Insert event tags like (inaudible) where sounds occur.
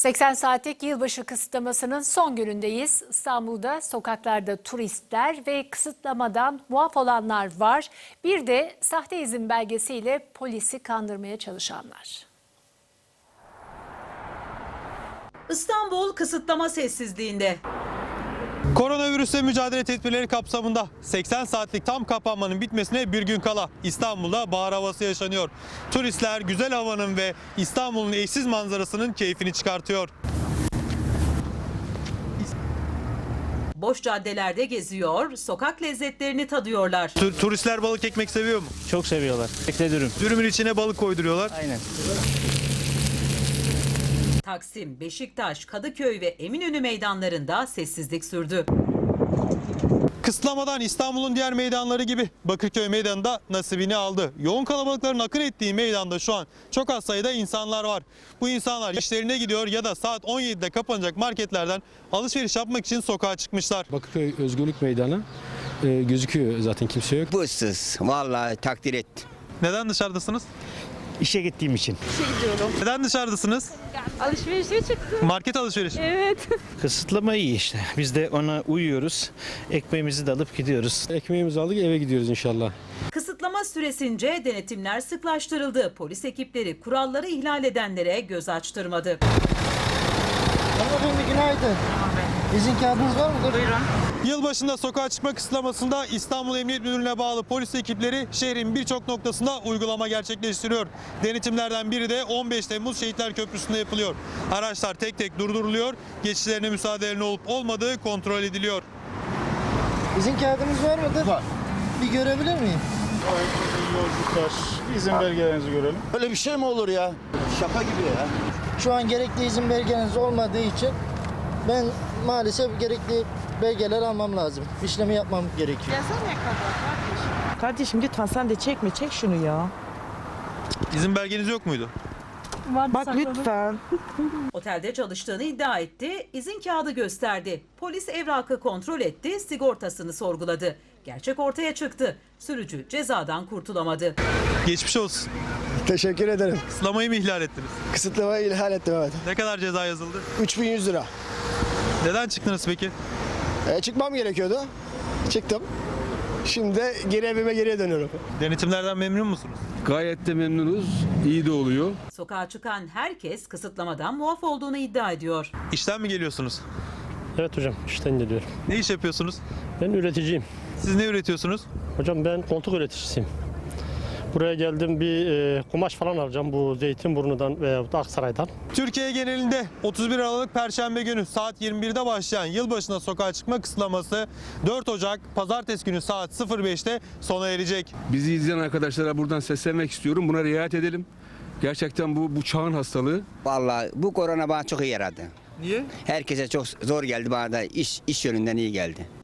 80 saatlik yılbaşı kısıtlamasının son günündeyiz. İstanbul'da sokaklarda turistler ve kısıtlamadan muaf olanlar var. Bir de sahte izin belgesiyle polisi kandırmaya çalışanlar. İstanbul kısıtlama sessizliğinde. Koronavirüsle mücadele tedbirleri kapsamında 80 saatlik tam kapanmanın bitmesine bir gün kala İstanbul'da bahar havası yaşanıyor. Turistler güzel havanın ve İstanbul'un eşsiz manzarasının keyfini çıkartıyor. Boş caddelerde geziyor, sokak lezzetlerini tadıyorlar. Tu- turistler balık ekmek seviyor mu? Çok seviyorlar. Bekle dürüm. Dürümün içine balık koyduruyorlar. Aynen. Taksim, Beşiktaş, Kadıköy ve Eminönü meydanlarında sessizlik sürdü. Kısıtlamadan İstanbul'un diğer meydanları gibi Bakırköy Meydanı'nda nasibini aldı. Yoğun kalabalıkların akın ettiği meydanda şu an çok az sayıda insanlar var. Bu insanlar işlerine gidiyor ya da saat 17'de kapanacak marketlerden alışveriş yapmak için sokağa çıkmışlar. Bakırköy Özgürlük Meydanı e, gözüküyor zaten kimse yok. Bu ıssız. Vallahi takdir et. Neden dışarıdasınız? İşe gittiğim için. Neden dışarıdasınız? Alışverişe çıktım. Market alışverişi. Evet. (laughs) Kısıtlama iyi işte. Biz de ona uyuyoruz. Ekmeğimizi de alıp gidiyoruz. Ekmeğimizi aldık eve gidiyoruz inşallah. Kısıtlama süresince denetimler sıklaştırıldı. Polis ekipleri kuralları ihlal edenlere göz açtırmadı. Hanımefendi günaydın. İzin kağıdınız var mıdır? Buyurun. Yılbaşında sokağa çıkma kısıtlamasında İstanbul Emniyet Müdürlüğü'ne bağlı polis ekipleri şehrin birçok noktasında uygulama gerçekleştiriyor. Denetimlerden biri de 15 Temmuz Şehitler Köprüsü'nde yapılıyor. Araçlar tek tek durduruluyor, geçişlerine müsaadelerinin olup olmadığı kontrol ediliyor. İzin kağıdınız var mıdır? Var. Bir görebilir miyim? Yolculuklar, izin belgelerinizi görelim. Öyle bir şey mi olur ya? Şaka gibi ya. Şu an gerekli izin belgeniz olmadığı için ben maalesef gerekli belgeler almam lazım. İşlemi yapmam gerekiyor. Kardeşim lütfen sen de çekme çek şunu ya. İzin belgeniz yok muydu? Bak lütfen. (laughs) Otelde çalıştığını iddia etti, izin kağıdı gösterdi. Polis evrakı kontrol etti, sigortasını sorguladı. Gerçek ortaya çıktı. Sürücü cezadan kurtulamadı. Geçmiş olsun. Teşekkür ederim. Kısıtlamayı mı ihlal ettiniz? Kısıtlamayı ihlal ettim evet. Ne kadar ceza yazıldı? 3100 lira. Neden çıktınız peki? E, çıkmam gerekiyordu. Çıktım. Şimdi geri evime geriye dönüyorum. Denetimlerden memnun musunuz? Gayet de memnunuz. İyi de oluyor. Sokağa çıkan herkes kısıtlamadan muaf olduğunu iddia ediyor. İşten mi geliyorsunuz? Evet hocam işten geliyorum. Ne iş yapıyorsunuz? Ben üreticiyim. Siz ne üretiyorsunuz? Hocam ben koltuk üreticisiyim. Buraya geldim bir e, kumaş falan alacağım bu Zeytinburnu'dan veya Aksaray'dan. Türkiye genelinde 31 Aralık Perşembe günü saat 21'de başlayan yılbaşına sokağa çıkma kısıtlaması 4 Ocak Pazartesi günü saat 05'te sona erecek. Bizi izleyen arkadaşlara buradan seslenmek istiyorum. Buna riayet edelim. Gerçekten bu bu çağın hastalığı. Vallahi bu korona bana çok iyi yaradı. Niye? Herkese çok zor geldi bana da iş iş yönünden iyi geldi.